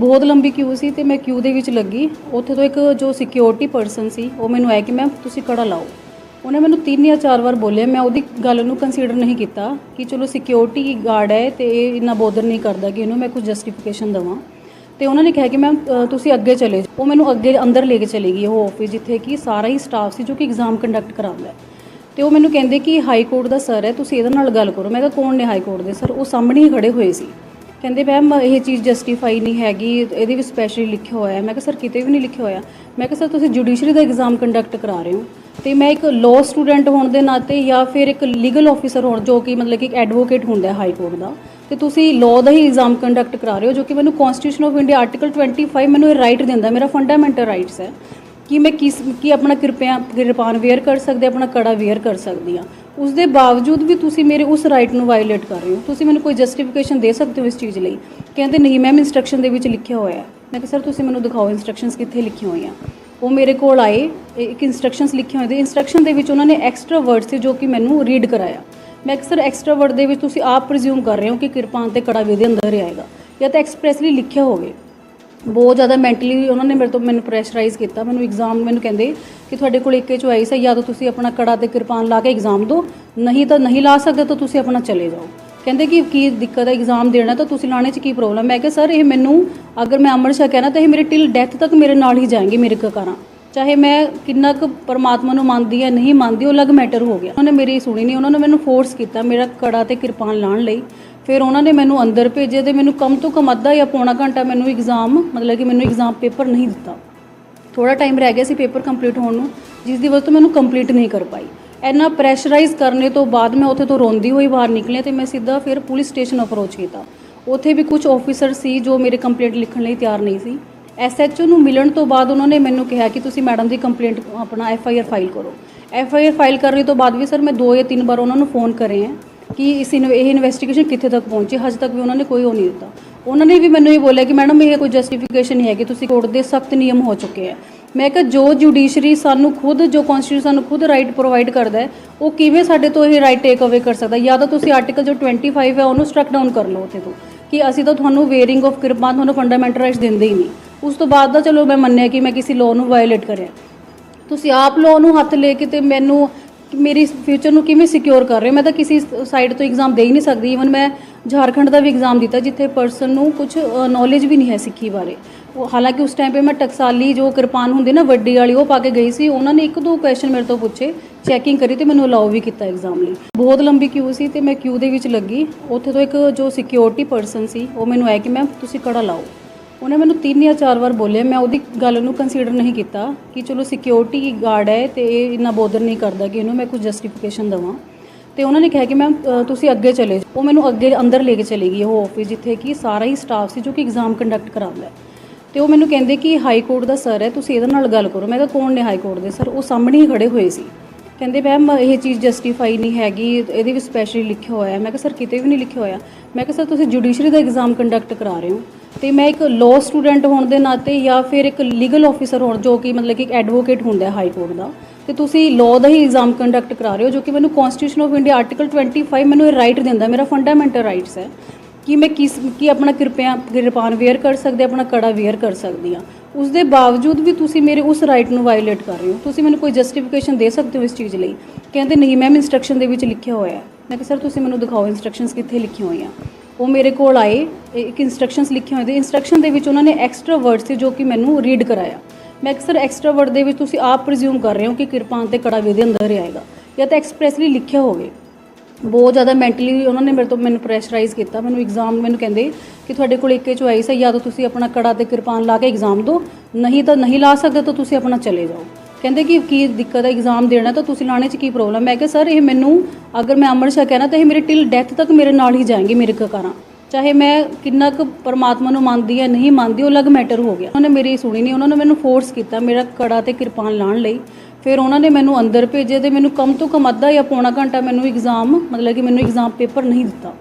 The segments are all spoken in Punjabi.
ਬਹੁਤ ਲੰਬੀ ਕਿਊ ਸੀ ਤੇ ਮੈਂ ਕਿਊ ਦੇ ਵਿੱਚ ਲੱਗੀ। ਉੱਥੇ ਤੋਂ ਇੱਕ ਜੋ ਸਿਕਿਉਰਿਟੀ ਪਰਸਨ ਸੀ, ਉਹ ਮੈਨੂੰ ਆਇਆ ਕਿ ਮੈਮ ਤੁਸੀਂ ਕੜਾ ਲਾਓ। ਉਹਨੇ ਮੈਨੂੰ ਤਿੰਨ ਜਾਂ ਚਾਰ ਵਾਰ ਬੋਲਿਆ। ਮੈਂ ਉਹਦੀ ਗੱਲ ਨੂੰ ਕੰਸੀਡਰ ਨਹੀਂ ਕੀਤਾ ਕਿ ਚਲੋ ਸਿਕਿਉਰਿਟੀ ਗਾਰਡ ਹੈ ਤੇ ਇਹ ਇੰਨਾ ਬੋਦਰ ਨਹੀਂ ਕਰਦਾ ਕਿ ਇਹਨੂੰ ਮੈਂ ਕੁਝ ਜਸਟੀਫਿਕੇਸ਼ਨ ਦਵਾਂ। ਤੇ ਉਹਨਾਂ ਨੇ ਕਿਹਾ ਕਿ ਮੈਮ ਤੁਸੀਂ ਅੱਗੇ ਚਲੇ ਜਾਓ। ਉਹ ਮੈਨੂੰ ਅੱਗੇ ਅੰਦਰ ਲੈ ਕੇ ਚਲੀ ਗਈ, ਉਹ ਆਫਿਸ ਜਿੱਥੇ ਕਿ ਸਾਰਾ ਹੀ ਸਟਾਫ ਸੀ ਜੋ ਕਿ ਐਗਜ਼ਾਮ ਕੰਡਕਟ ਕਰਾਉਂਦਾ ਹੈ। ਤੇ ਉਹ ਮੈਨੂੰ ਕਹਿੰਦੇ ਕਿ ਹਾਈ ਕੋਰਟ ਦਾ ਸਰ ਹੈ, ਤੁਸੀਂ ਇਹਦੇ ਨਾਲ ਗੱਲ ਕਰੋ। ਮੈਂ ਕਿਹਾ, ਕੌਣ ਨੇ ਹਾਈ ਕੋਰਟ ਦੇ ਸਰ ਉਹ ਸਾਹਮਣੇ ਹੀ ਖੜੇ ਹੋਏ ਸੀ। ਕਹਿੰਦੇ, ਮੈਮ, ਇਹ ਚੀਜ਼ ਜਸਟੀਫਾਈ ਨਹੀਂ ਹੈਗੀ, ਇਹਦੇ ਵਿੱਚ ਸਪੈਸ਼ਲੀ ਲਿਖਿਆ ਹੋਇਆ ਹੈ। ਮੈਂ ਕਿਹਾ, ਸਰ, ਕਿਤੇ ਵੀ ਨਹੀਂ ਲਿਖਿਆ ਹੋਇਆ। ਮੈਂ ਕਿਹਾ, ਸਰ, ਤੁਸੀਂ ਜੁਡੀਸ਼ਰੀ ਦਾ ਐਗਜ਼ਾਮ ਕੰਡਕਟ ਕਰਾ ਰਹੇ ਹੋ। ਤੇ ਮੈਂ ਇੱਕ ਲਾਅ ਸਟੂਡੈਂਟ ਹੋਣ ਦੇ ਨਾਤੇ ਜਾਂ ਫਿਰ ਇੱਕ ਲੀਗਲ ਆਫੀਸਰ ਹੋਣ, ਜੋ ਕਿ ਮਤਲਬ ਕਿ ਇੱਕ ਐਡਵੋਕੇਟ ਹੁੰਦਾ ਹੈ ਹਾਈ ਕੋਰਟ ਦਾ, ਤੇ ਤੁਸੀਂ ਲਾਅ ਦਾ ਹੀ ਐਗਜ਼ਾਮ ਕੰਡਕਟ ਕਰਾ ਰਹੇ ਹੋ, ਜੋ ਕਿ ਮੈਨੂੰ ਕਨਸਟੀਟਿਊਸ਼ਨ ਆਫ ਇੰਡੀਆ ਆਰਟੀਕਲ 25 ਮੈਨੂੰ ਇਹ ਰਾਈਟ ਦਿੰਦਾ ਮੇਰਾ ਫੰਡਾਮੈਂਟਲ ਰਾਈਟਸ ਹੈ। ਕਿ ਮੈਂ ਕਿਸ ਕੀ ਆਪਣਾ ਕਿਰਪਿਆ ਕਿਰਪਾਨ ਵੇਅਰ ਕਰ ਸਕਦੇ ਆਪਣਾ ਕੜਾ ਵੇਅਰ ਕਰ ਸਕਦੀ ਹਾਂ। ਉਸ ਦੇ ਬਾਵਜੂਦ ਵੀ ਤੁਸੀਂ ਮੇਰੇ ਉਸ ਰਾਈਟ ਨੂੰ ਵਾਇਲੇਟ ਕਰ ਰਹੇ ਹੋ। ਤੁਸੀਂ ਮੈਨੂੰ ਕੋਈ ਜਸਟੀਫਿਕੇਸ਼ਨ ਦੇ ਸਕਦੇ ਹੋ ਇਸ ਚੀਜ਼ ਲਈ? ਕਹਿੰਦੇ ਨਹੀਂ ਮੈਮ ਇਨਸਟਰਕਸ਼ਨ ਦੇ ਵਿੱਚ ਲਿਖਿਆ ਹੋਇਆ ਹੈ। ਮੈਂ ਕਿਹਾ ਸਰ ਤੁਸੀਂ ਮੈਨੂੰ ਦਿਖਾਓ ਇਨਸਟਰਕਸ਼ਨਸ ਕਿੱਥੇ ਲਿਖੀਆਂ ਹੋਈਆਂ? ਉਹ ਮੇਰੇ ਕੋਲ ਆਏ ਇੱਕ ਇਨਸਟਰਕਸ਼ਨਸ ਲਿਖੇ ਹੋਏ ਤੇ ਇਨਸਟਰਕਸ਼ਨ ਦੇ ਵਿੱਚ ਉਹਨਾਂ ਨੇ ਐਕਸਟਰਾ ਵਰਡ ਸੀ ਜੋ ਕਿ ਮੈਨੂੰ ਰੀਡ ਕਰਾਇਆ। ਮੈਂ ਅਕਸਰ ਐਕਸਟਰਾ ਵਰਡ ਦੇ ਵਿੱਚ ਤੁਸੀਂ ਆਪ ਪ੍ਰੀਜ਼ਿਊਮ ਕਰ ਰਹੇ ਹੋ ਕਿ ਕਿਰਪਾਨ ਤੇ ਕੜਾ ਵੀ ਦੇ ਅੰਦਰ ਹੀ ਆਏਗਾ ਜਾਂ ਤਾਂ ਐਕਸਪ੍ਰੈਸਲੀ ਲਿਖਿਆ ਹੋਵੇ। ਬਹੁਤ ਜ਼ਿਆਦਾ ਮੈਂਟਲੀ ਉਹਨਾਂ ਨੇ ਮੇਰੇ ਤੋਂ ਮੈਨੂੰ ਪ੍ਰੈਸ਼ਰਾਈਜ਼ ਕੀਤਾ। ਮੈਨੂੰ ਐਗਜ਼ਾਮ ਮੈਨੂੰ ਕਹਿੰਦੇ ਕਿ ਤੁਹਾਡੇ ਕੋਲ ਇੱਕੇ ਚੁਆਇਸ ਹੈ ਜਾਂ ਤਾਂ ਤੁਸੀਂ ਆਪਣਾ ਕੜਾ ਤੇ ਕਿਰਪਾਨ ਲਾ ਕੇ ਐਗਜ਼ਾਮ ਦਿਓ। ਨਹੀਂ ਤਾਂ ਨਹੀਂ ਲਾ ਸਕਦੇ ਤਾਂ ਤੁਸੀਂ ਆਪਣਾ ਚਲੇ ਜਾਓ। ਕਹਿੰਦੇ ਕਿ ਕੀ ਦਿੱਕਤ ਹੈ ਐਗਜ਼ਾਮ ਦੇਣਾ ਤਾਂ ਤੁਸੀਂ ਲਾਣੇ 'ਚ ਕੀ ਪ੍ਰੋਬਲਮ ਮੈਂ ਕਿਹਾ, ਸਰ, ਇਹ ਮੈਨੂੰ, ਅਗਰ ਮੈਂ ਅਮਰ ਸ਼ਾ ਕਹਿਣਾ ਤਾਂ ਇਹ ਮੇਰੇ ਟਿਲ ਡੈਥ ਤੱਕ ਮੇਰੇ ਨਾਲ ਹੀ ਜਾਣਗੇ ਮੇਰੇ ਕਕਾਰਾਂ ਚਾਹੇ ਮੈਂ ਕਿੰਨਾ ਕੁ ਪਰਮਾਤਮਾ ਨੂੰ ਮੰਨਦੀ ਜਾਂ ਨਹੀਂ ਮੰਨਦੀ, ਉਹ ਅਲੱਗ ਮੈਟਰ ਹੋ ਗਿਆ। ਉਹਨੇ ਮੇਰੀ ਸੁਣੀ ਨਹੀਂ, ਉਹਨਾਂ ਨੇ ਮੈਨੂੰ ਫੋਰਸ ਕੀਤਾ ਮੇਰਾ ਕੜਾ ਤੇ ਕਿਰਪਾਨ ਲਾਣ ਲਈ। ਫਿਰ ਉਹਨਾਂ ਨੇ ਮੈਨੂੰ ਅੰਦਰ ਭੇਜਿਆ ਤੇ ਮੈਨੂੰ ਕਮ ਤੋਂ ਕਮ ਅੱਧਾ ਜਾਂ ਪੌਣਾ ਘੰਟਾ ਮੈਨੂੰ ਐਗਜ਼ਾਮ ਮਤਲਬ ਕਿ ਮੈਨੂੰ ਐਗਜ਼ਾਮ ਪੇਪਰ ਨਹੀਂ ਦਿੱਤਾ। ਥੋੜਾ ਟਾਈਮ ਰਹਿ ਗਿਆ ਸੀ ਪੇਪਰ ਕੰਪਲੀਟ ਹੋਣ ਨੂੰ, ਜਿਸ ਦੀ ਵਜ੍ਹਾ ਤੋਂ ਮੈਨੂੰ ਕੰਪਲੀਟ ਨਹੀਂ ਕਰ ਪਾਈ। ਇੰਨਾ ਪ੍ਰੈਸ਼ਰਾਈਜ਼ ਕਰਨੇ ਤੋਂ ਬਾਅਦ ਮੈਂ ਉੱਥੇ ਤੋਂ ਰੋਂਦੀ ਹੋਈ ਬਾਹਰ ਨਿਕਲਿਆ ਤੇ ਮੈਂ ਸਿੱਧਾ ਫਿਰ ਪੁਲਿਸ ਸਟੇਸ਼ਨ ਅਪਰੋਚ ਕੀਤਾ ਉੱਥੇ ਵੀ ਕੁਝ ਆਫੀਸਰ ਸੀ ਜੋ ਮੇਰੇ ਕੰਪਲੇਂਟ ਲਿਖਣ ਲਈ ਤਿਆਰ ਨਹੀਂ ਸੀ। ਐਸਐਚਓ ਨੂੰ ਮਿਲਣ ਤੋਂ ਬਾਅਦ ਉਹਨਾਂ ਨੇ ਮੈਨੂੰ ਕਿਹਾ ਕਿ ਤੁਸੀਂ ਮੈਡਮ ਦੀ ਕੰਪਲੇਂਟ ਆਪਣਾ ਐਫਆਈਆਰ ਫਾਈਲ ਕਰੋ। ਐਫਆਈਆਰ ਫਾਈਲ ਕਰਨ ਤੋਂ ਬਾਅਦ ਵੀ ਸਰ ਮੈਂ ਦੋ ਜਾਂ ਤਿੰਨ ਵਾਰ ਉਹਨਾਂ ਨੂੰ ਫੋਨ ਕਰੇ ਹੈ ਕਿ ਇਸ ਇਹ ਇਨਵੈਸਟੀਗੇਸ਼ਨ ਕਿੱਥੇ ਤੱਕ ਪਹੁੰਚੀ, ਹਜੇ ਤੱਕ ਵੀ ਉਹਨਾਂ ਨੇ ਕੋਈ ਉਹ ਨਹੀਂ ਦਿੱਤਾ। ਉਹਨਾਂ ਨੇ ਵੀ ਮੈਨੂੰ ਇਹ ਬੋਲਿਆ ਕਿ ਮੈਡਮ ਇਹ ਕੋਈ ਜਸਟੀਫਿਕੇਸ਼ਨ ਨਹੀਂ ਹੈ ਕਿ ਤੁਸੀਂ ਕੋਰਟ ਦੇ ਸਖਤ ਨਿਯਮ ਹੋ ਚੁੱਕੇ ਹੈ ਮੈਂ ਕਿਹਾ, ਜੋ ਜੁਡੀਸ਼ਰੀ ਸਾਨੂੰ ਖੁਦ, ਜੋ ਕਨਸਟੀਟਿਊਸ਼ਨ ਸਾਨੂੰ ਖੁਦ ਰਾਈਟ ਪ੍ਰੋਵਾਈਡ ਕਰਦਾ ਹੈ, ਉਹ ਕਿਵੇਂ ਸਾਡੇ ਤੋਂ ਇਹ ਰਾਈਟ ਟੇਕ ਅਵੇ ਕਰ ਸਕਦਾ? ਜਾਂ ਤਾਂ ਤੁਸੀਂ ਆਰਟੀਕਲ ਜੋ 25 ਹੈ ਉਹਨੂੰ ਸਟਰਕ ਡਾਊਨ ਕਰ ਲਓ ਉੱਥੇ ਤੋਂ। ਕਿ ਅਸੀਂ ਤਾਂ ਤੁਹਾਨੂੰ ਵੇਅਰਿੰਗ ਆਫ ਕਿਰਪਾਨ ਤੁਹਾਨੂੰ ਫੰਡਾਮੈਂਟਲ ਰਾਈਟਸ ਦਿੰਦੇ ਹੀ ਨਹੀਂ। ਉਸ ਤੋਂ ਬਾਅਦ ਦਾ ਚਲੋ ਮੈਂ ਮੰਨਿਆ ਕਿ ਮੈਂ ਕਿਸੇ ਲਾਅ ਨੂੰ ਵਾਇਲੇਟ ਕਰਿਆ। ਤੁਸੀਂ ਆਪ ਲਾਅ ਨੂੰ ਹੱਥ ਲੈ ਕੇ ਤੇ ਮੈਨੂੰ ਮੇਰੀ ਫਿਊਚਰ ਨੂੰ ਕਿਵੇਂ ਸਿਕਿਉਰ ਕਰ ਰਹੇ ਮੈਂ ਤਾਂ ਕਿਸੇ ਸਾਈਡ ਤੋਂ ਐਗਜ਼ਾਮ ਦੇ ਹੀ ਨਹੀਂ ਸਕਦੀ। ਇਵਨ ਮੈਂ ਝਾਰਖੰਡ ਦਾ ਵੀ ਐਗਜ਼ਾਮ ਦਿੱਤਾ, ਜਿੱਥੇ ਪਰਸਨ ਨੂੰ ਕੁਝ ਨੌਲੇਜ ਵੀ ਨਹੀਂ ਹੈ ਸਿੱਖੀ ਬਾਰੇ। ਉਹ ਹਾਲਾਂਕਿ ਉਸ ਟਾਈਮ 'ਤੇ ਮੈਂ ਟਕਸਾਲੀ ਜੋ ਕਿਰਪਾਨ ਹੁੰਦੀ ਨਾ, ਵੱਡੀ ਵਾਲੀ, ਉਹ ਪਾ ਕੇ ਗਈ ਸੀ। ਉਹਨਾਂ ਨੇ ਇੱਕ ਦੋ ਕੁਐਸਚਨ ਮੇਰੇ ਤੋਂ ਪੁੱਛੇ ਚੈਕਿੰਗ ਕਰੀ ਤੇ ਮੈਨੂੰ ਅਲਾਉ ਵੀ ਕੀਤਾ ਐਗਜ਼ਾਮ ਲਈ। ਬਹੁਤ ਲੰਬੀ ਕਿਊ ਸੀ ਤੇ ਮੈਂ ਕਿਊ ਦੇ ਵਿੱਚ ਲੱਗੀ। ਉੱਥੇ ਤੋਂ ਇੱਕ ਜੋ ਸਿਕਿਉਰਿਟੀ ਪਰਸਨ ਸੀ, ਉਹ ਮੈਨੂੰ ਆਇਆ ਕਿ ਮੈਮ ਤੁਸੀਂ ਕੜਾ ਲਾਓ। ਉਹਨੇ ਮੈਨੂੰ ਤਿੰਨ ਜਾਂ ਚਾਰ ਵਾਰ ਬੋਲਿਆ, ਮੈਂ ਉਹਦੀ ਗੱਲ ਨੂੰ ਕੰਸੀਡਰ ਨਹੀਂ ਕੀਤਾ ਕਿ ਚਲੋ ਸਿਕਿਉਰਿਟੀ ਗਾਰਡ ਹੈ ਤੇ ਇਹ ਇੰਨਾ ਬੋਦਰ ਨਹੀਂ ਕਰਦਾ ਕਿ ਇਹਨੂੰ ਮੈਂ ਕੁਝ ਜਸਟੀਫਿਕੇਸ਼ਨ ਦਵਾਂ। ਤੇ ਉਹਨਾਂ ਨੇ ਕਿਹਾ ਕਿ ਮੈਮ ਤੁਸੀਂ ਅੱਗੇ ਚਲੇ ਜਾਓ। ਉਹ ਮੈਨੂੰ ਅੱਗੇ ਅੰਦਰ ਲੈ ਕੇ ਚਲੀ ਗਈ ਉਹ ਆਫਿਸ ਜਿੱਥੇ ਕਿ ਸਾਰਾ ਹੀ ਸਟਾਫ ਸੀ ਜੋ ਕਿ ਐਗਜ਼ਾਮ ਕੰਡਕਟ ਕਰਾਉਂਦਾ ਹੈ। ਤੇ ਉਹ ਮੈਨੂੰ ਕਹਿੰਦੇ ਕਿ ਹਾਈ ਕੋਰਟ ਦਾ ਸਰ ਹੈ, ਤੁਸੀਂ ਇਹਦੇ ਨਾਲ ਗੱਲ ਕਰੋ। ਮੈਂ ਕਿਹਾ, ਕੌਣ ਨੇ ਹਾਈ ਕੋਰਟ ਦੇ? ਸਰ ਉਹ ਸਾਹਮਣੇ ਹੀ ਖੜੇ ਹੋਏ ਸੀ। ਕਹਿੰਦੇ ਮੈਮ ਇਹ ਚੀਜ਼ ਜਸਟੀਫਾਈ ਨਹੀਂ ਹੈਗੀ, ਇਹਦੇ ਵਿੱਚ ਸਪੈਸ਼ਲੀ ਲਿਖਿਆ ਹੋਇਆ ਹੈ। ਮੈਂ ਕਿਹਾ ਸਰ ਕਿਤੇ ਵੀ ਨਹੀਂ ਲਿਖਿਆ ਹੋਇਆ। ਮੈਂ ਕਿਹਾ ਸਰ ਤੁਸੀਂ ਜੁਡੀਸ਼ਰੀ ਦਾ ਐਗਜ਼ਾਮ ਕੰਡਕਟ ਕਰਾ ਰਹੇ ਹੋ। ਤੇ ਮੈਂ ਇੱਕ ਲਾਅ ਸਟੂਡੈਂਟ ਹੋਣ ਦੇ ਨਾਤੇ ਜਾਂ ਫਿਰ ਇੱਕ ਲੀਗਲ ਆਫੀਸਰ ਹੋਣ ਜੋ ਕਿ ਮਤਲਬ ਕਿ ਇੱਕ ਐਡਵੋਕੇਟ ਹੁੰਦਾ ਹੈ ਹਾਈ ਕੋਰਟ ਦਾ, ਤੇ ਤੁਸੀਂ ਲਾਅ ਦਾ ਹੀ ਐਗਜ਼ਾਮ ਕੰਡਕਟ ਕਰਾ ਰਹੇ ਹੋ ਜੋ ਕਿ ਮੈਨੂੰ ਕਨਸਟੀਟਿਊਸ਼ਨ ਆਫ ਇੰਡੀਆ ਆਰਟੀਕਲ 25 ਮੈਨੂੰ ਇਹ ਰਾਈਟ ਦਿੰਦਾ ਮੇਰਾ ਫੰਡਾਮੈਂਟਲ ਰਾਈਟਸ ਹੈ ਕਿ ਮੈਂ ਕਿਸ, ਕੀ ਆਪਣਾ ਕਿਰਪਿਆ, ਕਿਰਪਾਨ ਵੇਅਰ ਕਰ ਸਕਦੇ ਆਪਣਾ ਕੜਾ ਵੇਅਰ ਕਰ ਸਕਦੀ ਹਾਂ। ਉਸ ਦੇ ਬਾਵਜੂਦ ਵੀ ਤੁਸੀਂ ਮੇਰੇ ਉਸ ਰਾਈਟ ਨੂੰ ਵਾਇਲੇਟ ਕਰ ਰਹੇ ਹੋ, ਤੁਸੀਂ ਮੈਨੂੰ ਕੋਈ ਜਸਟੀਫਿਕੇਸ਼ਨ ਦੇ ਸਕਦੇ ਹੋ ਇਸ ਚੀਜ਼ ਲਈ? ਕਹਿੰਦੇ ਨਹੀਂ ਮੈਮ ਇਨਸਟਰਕਸ਼ਨ ਦੇ ਵਿੱਚ ਲਿਖਿਆ ਹੋਇਆ ਹੈ। ਮੈਂ ਕਿਹਾ ਸਰ ਤੁਸੀਂ ਮੈਨੂੰ ਦਿਖਾਓ ਇਨਸਟਰਕਸ਼ਨਸ ਕਿੱਥੇ ਲਿਖੀਆਂ ਹੋਈਆਂ? ਉਹ ਮੇਰੇ ਕੋਲ ਆਏ ਇੱਕ ਇਨਸਟਰਕਸ਼ਨਸ ਲਿਖੇ ਹੋਏ ਤੇ ਇਨਸਟਰਕਸ਼ਨ ਦੇ ਵਿੱਚ ਉਹਨਾਂ ਨੇ ਐਕਸਟਰਾ ਵਰਡ ਸੀ ਜੋ ਕਿ ਮੈਨੂੰ ਰੀਡ ਕਰਾਇਆ। ਮੈਂ ਅਕਸਰ ਐਕਸਟਰਾ ਵਰਡ ਦੇ ਵਿੱਚ ਤੁਸੀਂ ਆਪ ਪ੍ਰੀਜ਼ਿਊਮ ਕਰ ਰਹੇ ਹੋ ਕਿ ਕਿਰਪਾਨ ਤੇ ਕੜਾ ਵੀ ਦੇ ਅੰਦਰ ਹੀ ਆਏਗਾ। ਜਾਂ ਤਾਂ ਐਕਸਪ੍ਰੈਸਲੀ ਲਿਖਿਆ ਹੋਵੇ। ਬਹੁਤ ਜ਼ਿਆਦਾ ਮੈਂਟਲੀ ਉਹਨਾਂ ਨੇ ਮੇਰੇ ਤੋਂ ਮੈਨੂੰ ਪ੍ਰੈਸ਼ਰਾਈਜ਼ ਕੀਤਾ। ਮੈਨੂੰ ਐਗਜ਼ਾਮ ਮੈਨੂੰ ਕਹਿੰਦੇ ਕਿ ਤੁਹਾਡੇ ਕੋਲ ਇੱਕੇ ਚੁਆਇਸ ਹੈ, ਜਾਂ ਤਾਂ ਤੁਸੀਂ ਆਪਣਾ ਕੜਾ ਤੇ ਕਿਰਪਾਨ ਲਾ ਕੇ ਐਗਜ਼ਾਮ ਦਿਓ। ਨਹੀਂ ਤਾਂ ਨਹੀਂ ਲਾ ਸਕਦੇ ਤਾਂ ਤੁਸੀਂ ਆਪਣਾ ਚਲੇ ਜਾਓ। ਕਹਿੰਦੇ ਕਿ ਕੀ ਦਿੱਕਤ ਹੈ ਐਗਜ਼ਾਮ ਦੇਣਾ ਤਾਂ ਤੁਸੀਂ ਲਾਣੇ 'ਚ ਕੀ ਪ੍ਰੋਬਲਮ ਮੈਂ ਕਿਹਾ, ਸਰ, ਇਹ ਮੈਨੂੰ, ਅਗਰ ਮੈਂ ਅਮਰ ਸ਼ਾ ਕਹਿਣਾ ਤਾਂ ਇਹ ਮੇਰੇ ਟਿਲ ਡੈਥ ਤੱਕ ਮੇਰੇ ਨਾਲ ਹੀ ਜਾਣਗੇ ਮੇਰੇ ਕਕਾਰਾਂ ਚਾਹੇ ਮੈਂ ਕਿੰਨਾ ਕੁ ਪਰਮਾਤਮਾ ਨੂੰ ਮੰਨਦੀ ਜਾਂ ਨਹੀਂ ਮੰਨਦੀ, ਉਹ ਅਲੱਗ ਮੈਟਰ ਹੋ ਗਿਆ। ਉਹਨਾਂ ਨੇ ਮੇਰੀ ਸੁਣੀ ਨਹੀਂ ਉਹਨਾਂ ਨੇ ਮੈਨੂੰ ਫੋਰਸ ਕੀਤਾ ਮੇਰਾ ਕੜਾ ਤੇ ਕਿਰਪਾਨ ਲਾਣ ਲਈ। ਫਿਰ ਉਹਨਾਂ ਨੇ ਮੈਨੂੰ ਅੰਦਰ ਭੇਜਿਆ ਤੇ ਮੈਨੂੰ ਕਮ ਤੋਂ ਕਮ ਅੱਧਾ ਜਾਂ ਪੌਣਾ ਘੰਟਾ ਮੈਨੂੰ ਐਗਜ਼ਾਮ ਮਤਲਬ ਕਿ ਮੈਨੂੰ ਐਗਜ਼ਾਮ ਪੇਪਰ ਨਹੀਂ ਦਿੱਤਾ।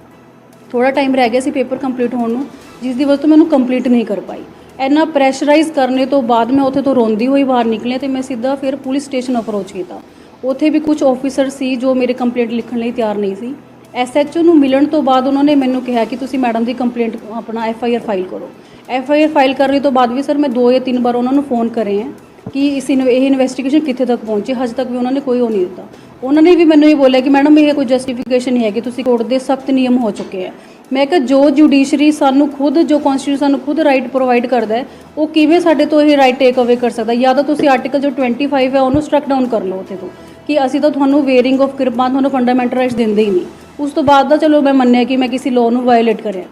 ਥੋੜਾ ਟਾਈਮ ਰਹਿ ਗਿਆ ਸੀ ਪੇਪਰ ਕੰਪਲੀਟ ਹੋਣ ਨੂੰ, ਜਿਸ ਦੀ ਵਜ੍ਹਾ ਤੋਂ ਮੈਨੂੰ ਕੰਪਲੀਟ ਨਹੀਂ ਕਰ ਪਾਈ। ਇੰਨਾ ਪ੍ਰੈਸ਼ਰਾਈਜ਼ ਕਰਨੇ ਤੋਂ ਬਾਅਦ ਮੈਂ ਉੱਥੇ ਤੋਂ ਰੋਂਦੀ ਹੋਈ ਬਾਹਰ ਨਿਕਲਿਆ ਤੇ ਮੈਂ ਸਿੱਧਾ ਫਿਰ ਪੁਲਿਸ ਸਟੇਸ਼ਨ ਅਪਰੋਚ ਕੀਤਾ। ਉੱਥੇ ਵੀ ਕੁਝ ਆਫੀਸਰ ਸੀ ਜੋ ਮੇਰੇ ਕੰਪਲੇਂਟ ਲਿਖਣ ਲਈ ਤਿਆਰ ਨਹੀਂ ਸੀ। ਐਸਐਚਓ ਨੂੰ ਮਿਲਣ ਤੋਂ ਬਾਅਦ ਉਹਨਾਂ ਨੇ ਮੈਨੂੰ ਕਿਹਾ ਕਿ ਤੁਸੀਂ ਮੈਡਮ ਦੀ ਕੰਪਲੇਂਟ ਆਪਣਾ ਐਫਆਈਆਰ ਫਾਈਲ ਕਰੋ। ਐਫ ਆਈ ਆਰ ਫਾਈਲ ਕਰਨ ਤੋਂ ਬਾਅਦ ਵੀ ਸਰ ਮੈਂ ਦੋ ਜਾਂ ਤਿੰਨ ਵਾਰ ਉਹਨਾਂ ਨੂੰ ਫੋਨ ਕਰੇ ਹੈ ਕਿ ਇਸ ਇਹ ਇਨਵੈਸਟੀਗੇਸ਼ਨ ਕਿੱਥੇ ਤੱਕ ਪਹੁੰਚੀ, ਹਜੇ ਤੱਕ ਵੀ ਉਹਨਾਂ ਨੇ ਕੋਈ ਉਹ ਨਹੀਂ ਦਿੱਤਾ। ਉਹਨਾਂ ਨੇ ਵੀ ਮੈਨੂੰ ਇਹ ਬੋਲਿਆ ਕਿ ਮੈਡਮ ਇਹ ਕੋਈ ਜਸਟੀਫਿਕੇਸ਼ਨ ਨਹੀਂ ਹੈ ਕਿ ਤੁਸੀਂ ਕੋਰਟ ਦੇ ਸਖਤ ਨਿਯਮ ਹੋ ਚੁੱਕੇ ਹੈ ਮੈਂ ਕਿਹਾ ਜੋ ਜੁਡੀਸ਼ਰੀ ਸਾਨੂੰ ਖੁਦ, ਜੋ ਕਨਸਟੀਟਿਊਸ਼ਨ ਸਾਨੂੰ ਖੁਦ ਰਾਈਟ ਪ੍ਰੋਵਾਈਡ ਕਰਦਾ ਹੈ, ਉਹ ਕਿਵੇਂ ਸਾਡੇ ਤੋਂ ਇਹ ਰਾਈਟ ਟੇਕ ਅਵੇ ਕਰ ਸਕਦਾ? ਜਾਂ ਤਾਂ ਤੁਸੀਂ ਆਰਟੀਕਲ ਜੋ 25 ਹੈ, ਉਹਨੂੰ ਸਟਰਕ ਡਾਊਨ ਕਰ ਲਓ ਉੱਥੇ ਤੋਂ, ਕਿ ਅਸੀਂ ਤਾਂ ਤੁਹਾਨੂੰ ਵੇਅਰਿੰਗ ਆਫ ਕਿਰਪਾ, ਤੁਹਾਨੂੰ ਫੰਡਾਮੈਂਟਲ ਰਾਈਟਸ ਦਿੰਦੇ ਹੀ ਨਹੀਂ। ਉਸ ਤੋਂ ਬਾਅਦ ਦਾ ਚਲੋ ਮੈਂ ਮੰਨਿਆ ਕਿ ਮੈਂ ਕਿਸੇ ਲਾਅ ਨੂੰ ਵਾਇਲੇਟ ਕਰਿਆ।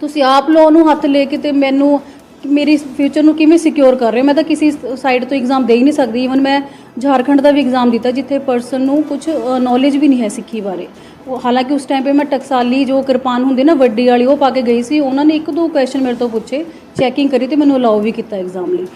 ਤੁਸੀਂ ਆਪ ਲਾਅ ਨੂੰ ਹੱਥ ਲੈ ਕੇ ਤੇ ਮੈਨੂੰ, ਮੇਰੀ ਫਿਊਚਰ ਨੂੰ ਕਿਵੇਂ ਸਿਕਿਉਰ ਕਰ ਰਹੇ ਹੋ? ਮੈਂ ਤਾਂ ਕਿਸੇ ਸਾਈਡ ਤੋਂ ਐਗਜ਼ਾਮ ਦੇ ਹੀ ਨਹੀਂ ਸਕਦੀ। ਇਵਨ ਮੈਂ ਝਾਰਖੰਡ ਦਾ ਵੀ ਐਗਜ਼ਾਮ ਦਿੱਤਾ ਜਿੱਥੇ ਪਰਸਨ ਨੂੰ ਕੁਝ ਨੌਲੇਜ ਵੀ ਨਹੀਂ ਹੈ ਸਿੱਖੀ ਬਾਰੇ ਉਹ ਹਾਲਾਂਕਿ ਉਸ ਟਾਈਮ 'ਤੇ ਮੈਂ ਟਕਸਾਲੀ ਜੋ ਕਿਰਪਾਨ ਹੁੰਦੀ ਨਾ ਵੱਡੀ ਵਾਲੀ ਉਹ ਪਾ ਕੇ ਗਈ ਸੀ ਉਹਨਾਂ ਨੇ ਇੱਕ ਦੋ ਕੁਐਸਚਨ ਮੇਰੇ ਤੋਂ ਪੁੱਛੇ ਚੈਕਿੰਗ ਕਰੀ ਤੇ ਮੈਨੂੰ ਅਲਾਉ ਵੀ ਕੀਤਾ ਐਗਜ਼ਾਮ ਲਈ